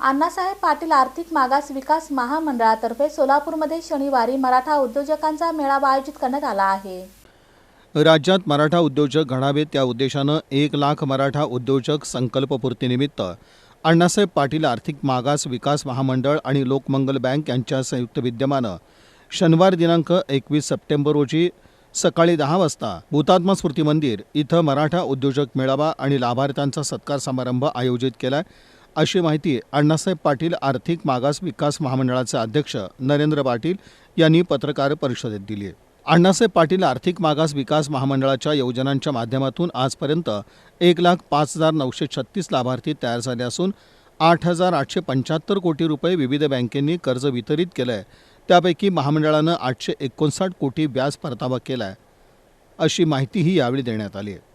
अण्णासाहेब पाटील आर्थिक मागास विकास महामंडळातर्फे सोलापूरमध्ये शनिवारी मराठा उद्योजकांचा मेळावा आयोजित करण्यात आला आहे. राज्यात मराठा उद्योजक घडावेत त्या उद्देशानं एक लाख मराठा उद्योजक संकल्पपूर्तीनिमित्त अण्णासाहेब पाटील आर्थिक मागास विकास महामंडळ आणि लोकमंगल बँक यांच्या संयुक्त विद्यमानं शनिवार दिनांक एकवीस सप्टेंबर रोजी सकाळी दहा वाजता हुतात्मा स्मृती मंदिर इथं मराठा उद्योजक मेळावा आणि लाभार्थ्यांचा सत्कार समारंभ आयोजित केला आहे अशी माहिती अण्णासाहेब पाटील आर्थिक मागास विकास महामंडळाचे अध्यक्ष नरेंद्र पाटील यांनी पत्रकार परिषदेत दिली आहे. अण्णासाहेब पाटील आर्थिक मागास विकास महामंडळाच्या योजनांच्या माध्यमातून आजपर्यंत एक लाख पाच हजार नऊशे छत्तीस लाभार्थी तयार झाले असून आठ हजार आठशे पंच्याहत्तर कोटी रुपये विविध बँकेंनी कर्ज वितरित केलं आहे त्यापैकी महामंडळानं आठशे एकोणसाठ कोटी व्याज परतावा केला आहे अशी माहितीही यावेळी देण्यात आली आहे.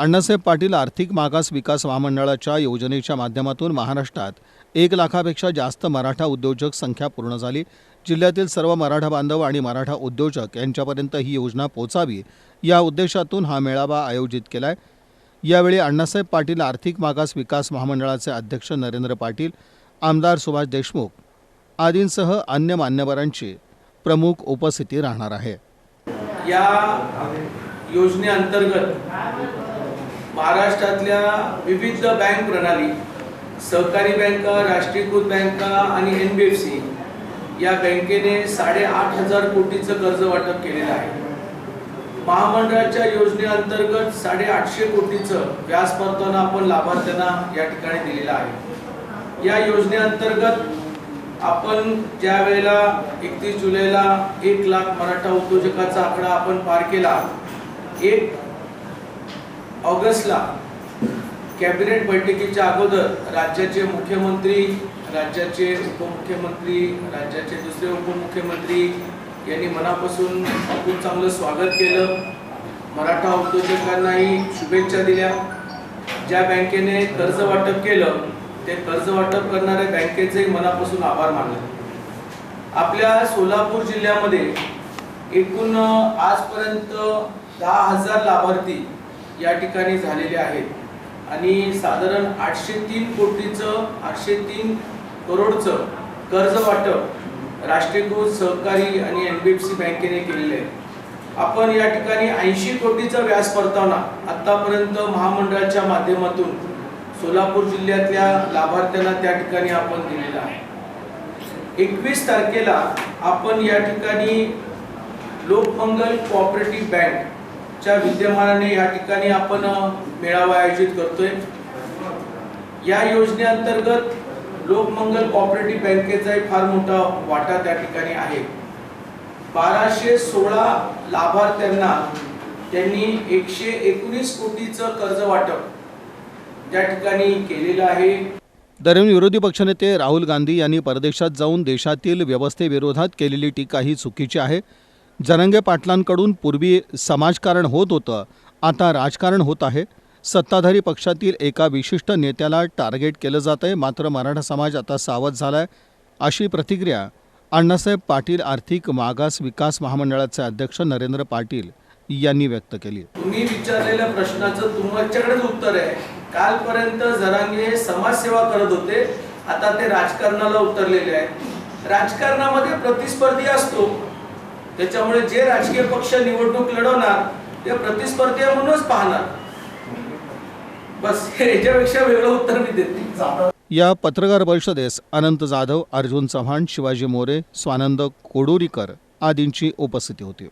अण्णासाहेब पाटील आर्थिक मागास विकास महामंडळाच्या योजनेच्या माध्यमातून महाराष्ट्रात एक लाखापेक्षा जास्त मराठा उद्योजक संख्या पूर्ण झाली. जिल्ह्यातील सर्व मराठा बांधव आणि मराठा उद्योजक यांच्यापर्यंत ही योजना पोचावी या उद्देशातून हा मेळावा आयोजित केला आहे यावेळी अण्णासाहेब पाटील आर्थिक मागास विकास महामंडळाचे अध्यक्ष नरेंद्र पाटील आमदार सुभाष देशमुख आदींसह अन्य मान्यवरांची प्रमुख उपस्थिती राहणार आहे. या योजनेअंतर्गत महाराष्ट्रातल्या विविध बँक प्रणाली सहकारी बँका राष्ट्रीयकृत बँका आणि एन बी एफ सी या बँकेने साडेआठ हजार कोटीचं कर्ज वाटप केलेलं आहे. महामंडळाच्या योजनेअंतर्गत साडेआठशे कोटीचं व्याज परताना आपण लाभार्थ्यांना या ठिकाणी दिलेलं आहे. या योजनेअंतर्गत आपण ज्या वेळेला एकतीस जुलैला एक लाख मराठा उद्योजकाचा आकडा आपण पार केला एक ऑगस्टला कॅबिनेट बैठकीच्या अगोदर राज्याचे मुख्यमंत्री राज्याचे उपमुख्यमंत्री राज्याचे दुसरे उपमुख्यमंत्री यांनी मनापासून खूप चांगलं स्वागत केलं. मराठा उद्योजकांनाही शुभेच्छा दिल्या. ज्या बँकेने कर्ज वाटप केलं ते कर्ज वाटप करणाऱ्या बँकेचेही मनापासून आभार मानले. आपल्या सोलापूर जिल्ह्यामध्ये एकूण आजपर्यंत दहा हजार लाभार्थी या ठिकाणी झालेले आहेत. आणि साधारण आठशे तीन कोटीचं आठशे तीन करोडचं कर्ज वाटप राष्ट्रीयकृत सहकारी आणि एन बी एफ सी बँकेने केलेले आहे. आपण या ठिकाणी ऐंशी कोटीचा व्याज परतावना आतापर्यंत महामंडळाच्या माध्यमातून सोलापूर जिल्ह्यातल्या लाभार्थ्यांना त्या ठिकाणी आपण दिलेला आहे. एकवीस तारखेला आपण या ठिकाणी लोकमंगल कोऑपरेटिव्ह च्या विद्यमानाने या ठिकाणी आपण मेळावा आयोजित करतोय. या योजनेअंतर्गत लोकमंगल कोऑपरेटिव्ह बँकेचाही फार मोठा वाटा त्या ठिकाणी आहे. बाराशे सोळा लाभार्थ्यांना त्यांनी एकशे एकोणीस कोटीचं कर्ज वाटप त्या ठिकाणी केलेलं आहे. दरम्यान विरोधी पक्षनेते राहुल गांधी यांनी परदेशात जाऊन देशातील व्यवस्थेविरोधात केलेली टीका ही चुकीची आहे. जरंगे पाटलांकडून पूर्वी समाजकारण होत होतं आता राजकारण होत आहे. सत्ताधारी पक्षातील एका विशिष्ट नेत्याला टार्गेट केलं जात आहे मात्र मराठा समाज आता सावध झाला आहे अशी प्रतिक्रिया अण्णासाहेब पाटील आर्थिक मागास विकास महामंडळाचे अध्यक्ष नरेंद्र पाटील यांनी व्यक्त केली. तुम्ही विचारलेल्या प्रश्नाचं तुमच्याकडेच उत्तर आहे. कालपर्यंत जरांगे समाजसेवा करत होते आता ते राजकारणाला उतरलेले आहेत. राजकारणामध्ये प्रतिस्पर्धी असतो. त्याच्यामुळे जे राजकीय पक्ष निवडणूक लढवणार ते प्रतिस्पर्धी म्हणूनच पाहणार. बस याच्यापेक्षा वेगळं उत्तर मी देते या पत्रकार परिषदेस अनंत जाधव अर्जुन चव्हाण शिवाजी मोरे स्वानंद कोडोरीकर आदींची उपस्थिती होती.